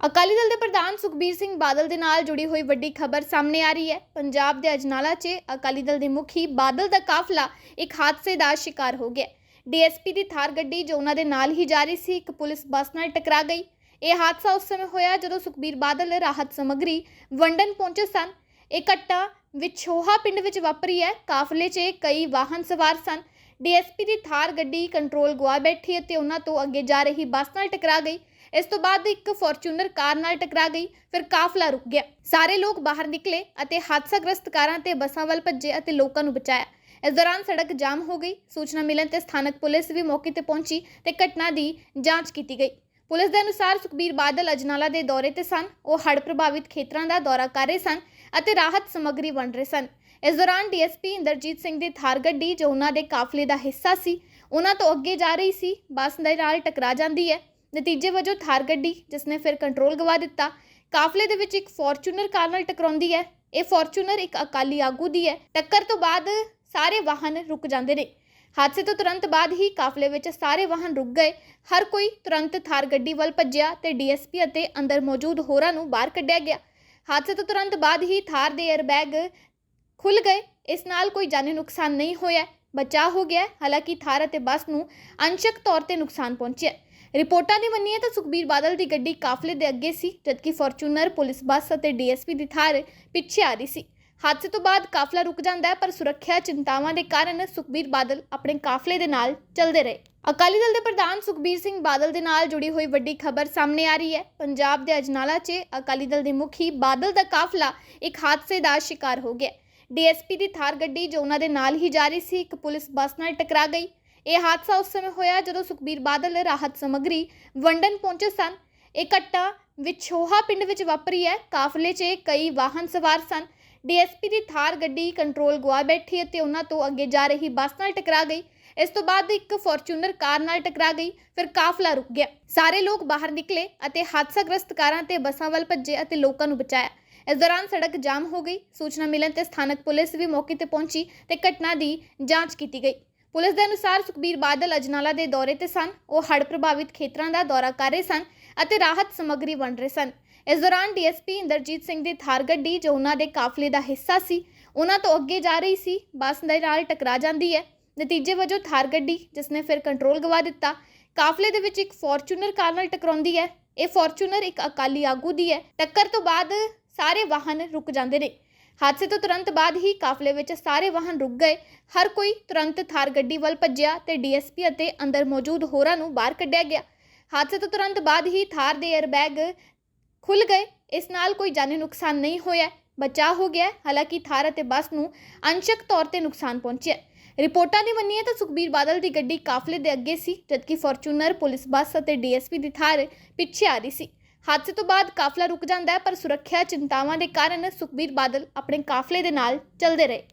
ਅਕਾਲੀ ਦਲ ਦੇ ਪ੍ਰਧਾਨ ਸੁਖਬੀਰ ਸਿੰਘ ਬਾਦਲ ਦੇ ਨਾਲ ਜੁੜੀ ਹੋਈ ਵੱਡੀ ਖਬਰ ਸਾਹਮਣੇ ਆ ਰਹੀ ਹੈ। ਪੰਜਾਬ ਦੇ ਅਜਨਾਲਾ 'ਚ ਅਕਾਲੀ ਦਲ ਦੇ ਮੁਖੀ ਬਾਦਲ ਦਾ ਕਾਫਲਾ ਇੱਕ ਹਾਦਸੇ ਦਾ ਸ਼ਿਕਾਰ ਹੋ ਗਿਆ। ਡੀਐਸਪੀ ਦੀ ਥਾਰ ਗੱਡੀ ਜੋ ਉਹਨਾਂ ਦੇ ਨਾਲ ਹੀ ਜਾ ਰਹੀ ਸੀ, ਇੱਕ ਪੁਲਿਸ ਬੱਸ ਨਾਲ ਟਕਰਾ ਗਈ। ਇਹ ਹਾਦਸਾ ਉਸ ਸਮੇਂ ਹੋਇਆ ਜਦੋਂ ਸੁਖਬੀਰ ਬਾਦਲ ਰਾਹਤ ਸਮੱਗਰੀ ਵੰਡਨ ਪਹੁੰਚੇ ਸਨ। ਇਹ ਘਟਨਾ ਵਿਛੋਹਾ ਪਿੰਡ ਵਿੱਚ ਵਾਪਰੀ ਹੈ। ਕਾਫਲੇ 'ਚ ਕਈ ਵਾਹਨ ਸਵਾਰ ਸਨ। ਡੀਐਸਪੀ ਦੀ ਥਾਰ ਗੱਡੀ ਕੰਟਰੋਲ ਗਵਾ ਬੈਠੀ ਅਤੇ ਉਹਨਾਂ ਤੋਂ ਅੱਗੇ ਜਾ ਰਹੀ ਬੱਸ ਨਾਲ ਟਕਰਾ ਗਈ। ਇਸ ਤੋਂ ਬਾਅਦ ਇੱਕ ਫੋਰਚੂਨਰ ਕਾਰ ਨਾਲ ਟਕਰਾ ਗਈ, ਫਿਰ ਕਾਫਲਾ ਰੁਕ ਗਿਆ। ਸਾਰੇ ਲੋਕ ਬਾਹਰ ਨਿਕਲੇ ਅਤੇ ਹਾਦਸਾਗ੍ਰਸਤ ਕਾਰਾਂ ਤੇ ਬੱਸਾਂ ਵੱਲ ਭੱਜੇ ਅਤੇ ਲੋਕਾਂ ਨੂੰ ਬਚਾਇਆ। ਇਸ ਦੌਰਾਨ ਸੜਕ ਜਾਮ ਹੋ ਗਈ। ਸੂਚਨਾ ਮਿਲਣ ਤੇ ਸਥਾਨਕ ਪੁਲਿਸ ਵੀ ਮੌਕੇ ਤੇ ਪਹੁੰਚੀ ਤੇ ਘਟਨਾ ਦੀ ਜਾਂਚ ਕੀਤੀ ਗਈ। ਪੁਲਿਸ ਦੇ ਅਨੁਸਾਰ ਸੁਖਬੀਰ ਬਾਦਲ ਅਜਨਾਲਾ ਦੇ ਦੌਰੇ ਤੇ ਸਨ। ਉਹ ਹੜ੍ਹ ਪ੍ਰਭਾਵਿਤ ਖੇਤਰਾਂ ਦਾ ਦੌਰਾ ਕਰ ਰਹੇ ਸਨ ਅਤੇ ਰਾਹਤ ਸਮੱਗਰੀ ਵੰਡ ਰਹੇ ਸਨ। ਇਸ ਦੌਰਾਨ ਡੀਐਸਪੀ ਇੰਦਰਜੀਤ ਸਿੰਘ ਦੀ ਥਾਰ ਗੱਡੀ, ਜੋ ਉਹਨਾਂ ਦੇ ਕਾਫਲੇ ਦਾ ਹਿੱਸਾ ਸੀ, ਉਹਨਾਂ ਤੋਂ ਅੱਗੇ ਜਾ ਰਹੀ ਸੀ। ਬੱਸ ਦੇ ਨਾਲ ਟਕਰਾ ਜਾਂਦੀ ਹੈ। ਨਤੀਜੇ ਵਜੋਂ ਥਾਰ ਗੱਡੀ ਜਿਸ ਨੇ ਫਿਰ ਕੰਟਰੋਲ ਗਵਾ ਦਿੱਤਾ, ਕਾਫਲੇ ਦੇ ਵਿੱਚ ਇੱਕ ਫੋਰਚੂਨਰ ਕਾਰ ਨਾਲ ਟਕਰਾਉਂਦੀ ਹੈ। ਇਹ ਫੋਰਚੂਨਰ ਇੱਕ ਅਕਾਲੀ ਆਗੂ ਦੀ ਹੈ। ਟੱਕਰ ਤੋਂ ਬਾਅਦ ਸਾਰੇ ਵਾਹਨ ਰੁਕ ਜਾਂਦੇ ਨੇ। ਹਾਦਸੇ ਤੋਂ ਤੁਰੰਤ ਬਾਅਦ ਹੀ ਕਾਫਲੇ ਵਿੱਚ ਸਾਰੇ ਵਾਹਨ ਰੁਕ ਗਏ। ਹਰ ਕੋਈ ਤੁਰੰਤ ਥਾਰ ਗੱਡੀ ਵੱਲ ਭੱਜਿਆ ਤੇ ਡੀਐਸਪੀ ਅਤੇ ਅੰਦਰ ਮੌਜੂਦ ਹੋਰਾਂ ਨੂੰ ਬਾਹਰ ਕੱਢਿਆ ਗਿਆ। ਹਾਦਸੇ ਤੋਂ ਤੁਰੰਤ ਬਾਅਦ ਹੀ ਥਾਰ ਦੇ 에ਅਰਬੈਗ ਖੁੱਲ ਗਏ। ਇਸ ਨਾਲ ਕੋਈ ਜਾਨੀ ਨੁਕਸਾਨ ਨਹੀਂ ਹੋਇਆ। ਬਚਾਅ ਹੋ ਗਿਆ। ਹਾਲਾਂਕਿ ਥਾਰ ਅਤੇ ਬੱਸ ਨੂੰ ਅੰਸ਼ਕ ਤੌਰ ਤੇ ਨੁਕਸਾਨ ਪਹੁੰਚਿਆ। ਰਿਪੋਰਟਾਂ ਦੀ ਮੰਨੀਏ ਤਾਂ ਸੁਖਬੀਰ ਬਾਦਲ ਦੀ ਗੱਡੀ ਕਾਫਲੇ ਦੇ ਅੱਗੇ ਸੀ, ਜਦਕਿ ਫੋਰਚੂਨਰ, ਪੁਲਿਸ ਬੱਸ ਅਤੇ ਡੀਐਸਪੀ ਦੀ ਥਾਰ ਪਿੱਛੇ ਆ ਰਹੀ ਸੀ। ਹਾਦਸੇ ਤੋਂ ਬਾਅਦ ਕਾਫਲਾ ਰੁਕ ਜਾਂਦਾ ਹੈ, ਪਰ ਸੁਰੱਖਿਆ ਚਿੰਤਾਵਾਂ ਦੇ ਕਾਰਨ ਸੁਖਬੀਰ ਬਾਦਲ ਆਪਣੇ ਕਾਫਲੇ ਦੇ ਨਾਲ ਚੱਲਦੇ ਰਹੇ। ਅਕਾਲੀ ਦਲ ਦੇ ਪ੍ਰਧਾਨ ਸੁਖਬੀਰ ਸਿੰਘ ਬਾਦਲ ਦੇ ਨਾਲ ਜੁੜੀ ਹੋਈ ਵੱਡੀ ਖਬਰ ਸਾਹਮਣੇ ਆ ਰਹੀ ਹੈ। ਪੰਜਾਬ ਦੇ ਅਜਨਾਲਾ 'ਚ ਅਕਾਲੀ ਦਲ ਦੇ ਮੁਖੀ ਬਾਦਲ ਦਾ ਕਾਫਲਾ ਇੱਕ ਹਾਦਸੇ ਦਾ ਸ਼ਿਕਾਰ ਹੋ ਗਿਆ। ਡੀਐਸਪੀ ਦੀ ਥਾਰ ਗੱਡੀ ਜੋ ਉਹਨਾਂ ਦੇ ਨਾਲ ਹੀ ਜਾ ਰਹੀ ਸੀ, ਇੱਕ ਪੁਲਿਸ ਬੱਸ ਨਾਲ ਟਕਰਾ ਗਈ। ਇਹ ਹਾਦਸਾ ਉਸ ਸਮੇਂ ਹੋਇਆ ਜਦੋਂ ਸੁਖਬੀਰ ਬਾਦਲ ਰਾਹਤ ਸਮੱਗਰੀ ਵੰਡਨ ਪਹੁੰਚੇ ਸਨ। ਇਹ ਘਟਨਾ ਵਿਛੋਹਾ ਪਿੰਡ ਵਿੱਚ ਵਾਪਰੀ ਹੈ। ਕਾਫਲੇ 'ਚ ਕਈ ਵਾਹਨ ਸਵਾਰ ਸਨ। ਡੀਐਸਪੀ ਦੀ ਥਾਰ ਗੱਡੀ ਕੰਟਰੋਲ ਗਵਾ ਬੈਠੀ ਅਤੇ ਉਹਨਾਂ ਤੋਂ ਅੱਗੇ ਜਾ ਰਹੀ ਬੱਸ ਨਾਲ ਟਕਰਾ ਗਈ। ਇਸ ਤੋਂ ਬਾਅਦ ਇੱਕ ਫੋਰਚੂਨਰ ਕਾਰ ਨਾਲ ਟਕਰਾ ਗਈ। ਫਿਰ ਕਾਫਲਾ ਰੁਕ ਗਿਆ। ਸਾਰੇ ਲੋਕ ਬਾਹਰ ਨਿਕਲੇ ਅਤੇ ਹਾਦਸਾਗ੍ਰਸਤ ਕਾਰਾਂ ਤੇ ਬੱਸਾਂ ਵੱਲ ਭੱਜੇ ਅਤੇ ਲੋਕਾਂ ਨੂੰ ਬਚਾਇਆ। ਇਸ ਦੌਰਾਨ ਸੜਕ ਜਾਮ ਹੋ ਗਈ। ਸੂਚਨਾ ਮਿਲਣ ਤੇ ਸਥਾਨਕ ਪੁਲਿਸ ਵੀ ਮੌਕੇ ਤੇ ਪਹੁੰਚੀ ਤੇ ਘਟਨਾ ਦੀ ਜਾਂਚ ਕੀਤੀ ਗਈ। ਪੁਲਿਸ ਦੇ ਅਨੁਸਾਰ ਸੁਖਬੀਰ ਬਾਦਲ ਅਜਨਾਲਾ ਦੇ ਦੌਰੇ ਤੇ ਸਨ। ਉਹ ਹੜ੍ਹ ਪ੍ਰਭਾਵਿਤ ਖੇਤਰਾਂ ਦਾ ਦੌਰਾ ਕਰ ਰਹੇ ਸਨ ਅਤੇ ਰਾਹਤ ਸਮੱਗਰੀ ਵੰਡ ਰਹੇ ਸਨ। ਇਸ ਦੌਰਾਨ ਡੀਐਸਪੀ ਇੰਦਰਜੀਤ ਸਿੰਘ ਦੀ ਥਾਰ ਗੱਡੀ, ਜੋ ਉਹਨਾਂ ਦੇ ਕਾਫਲੇ ਦਾ ਹਿੱਸਾ ਸੀ, ਉਹਨਾਂ ਤੋਂ ਅੱਗੇ ਜਾ ਰਹੀ ਸੀ। ਬੱਸ ਦੇ ਨਾਲ ਟਕਰਾ ਜਾਂਦੀ ਹੈ। ਨਤੀਜੇ ਵਜੋਂ ਥਾਰ ਗੱਡੀ, ਜਿਸ ਨੇ ਫਿਰ ਕੰਟਰੋਲ ਗਵਾ ਦਿੱਤਾ, ਕਾਫਲੇ ਦੇ ਵਿੱਚ ਇੱਕ ਫੋਰਚੂਨਰ ਕਾਰ ਨਾਲ ਟਕਰਾਉਂਦੀ ਹੈ। ਇਹ ਫੋਰਚੂਨਰ ਇੱਕ ਅਕਾਲੀ ਆਗੂ ਦੀ ਹੈ। ਟੱਕਰ ਤੋਂ ਬਾਅਦ ਸਾਰੇ ਵਾਹਨ ਰੁਕ ਜਾਂਦੇ ਨੇ। ਹਾਦਸੇ ਤੋਂ ਤੁਰੰਤ ਬਾਅਦ ਹੀ ਕਾਫਲੇ ਵਿੱਚ ਸਾਰੇ ਵਾਹਨ ਰੁਕ ਗਏ। ਹਰ ਕੋਈ ਤੁਰੰਤ ਥਾਰ ਗੱਡੀ ਵੱਲ ਭੱਜਿਆ ਤੇ ਡੀਐਸਪੀ ਅਤੇ ਅੰਦਰ ਮੌਜੂਦ ਹੋਰਾਂ ਨੂੰ ਬਾਹਰ ਕੱਢਿਆ ਗਿਆ। ਹਾਦਸੇ ਤੋਂ ਤੁਰੰਤ ਬਾਅਦ ਹੀ ਥਾਰ ਦੇ 에ਅਰਬੈਗ ਖੁੱਲ ਗਏ। ਇਸ ਨਾਲ ਕੋਈ ਜਾਨੀ ਨੁਕਸਾਨ ਨਹੀਂ ਹੋਇਆ। ਬਚਾਅ ਹੋ ਗਿਆ। ਹਾਲਾਂਕਿ ਥਾਰ ਅਤੇ ਬੱਸ ਨੂੰ ਅੰਸ਼ਕ ਤੌਰ ਤੇ ਨੁਕਸਾਨ ਪਹੁੰਚਿਆ। ਰਿਪੋਰਟਾਂ ਦੀ ਮੰਨੀਏ ਤਾਂ ਸੁਖਬੀਰ ਬਾਦਲ ਦੀ ਗੱਡੀ ਕਾਫਲੇ ਦੇ ਅੱਗੇ ਸੀ, ਜਦਕਿ ਫੋਰਚੂਨਰ, ਪੁਲਿਸ ਬੱਸ ਅਤੇ ਡੀਐਸਪੀ ਦੀ ਥਾਰ ਪਿੱਛੇ ਆ ਰਹੀ ਸੀ। ਹਾਦਸੇ ਤੋਂ ਬਾਅਦ ਕਾਫਲਾ ਰੁਕ ਜਾਂਦਾ ਹੈ, ਪਰ ਸੁਰੱਖਿਆ ਚਿੰਤਾਵਾਂ ਦੇ ਕਾਰਨ ਸੁਖਬੀਰ ਬਾਦਲ ਆਪਣੇ ਕਾਫਲੇ ਦੇ ਨਾਲ ਚੱਲਦੇ ਰਹੇ।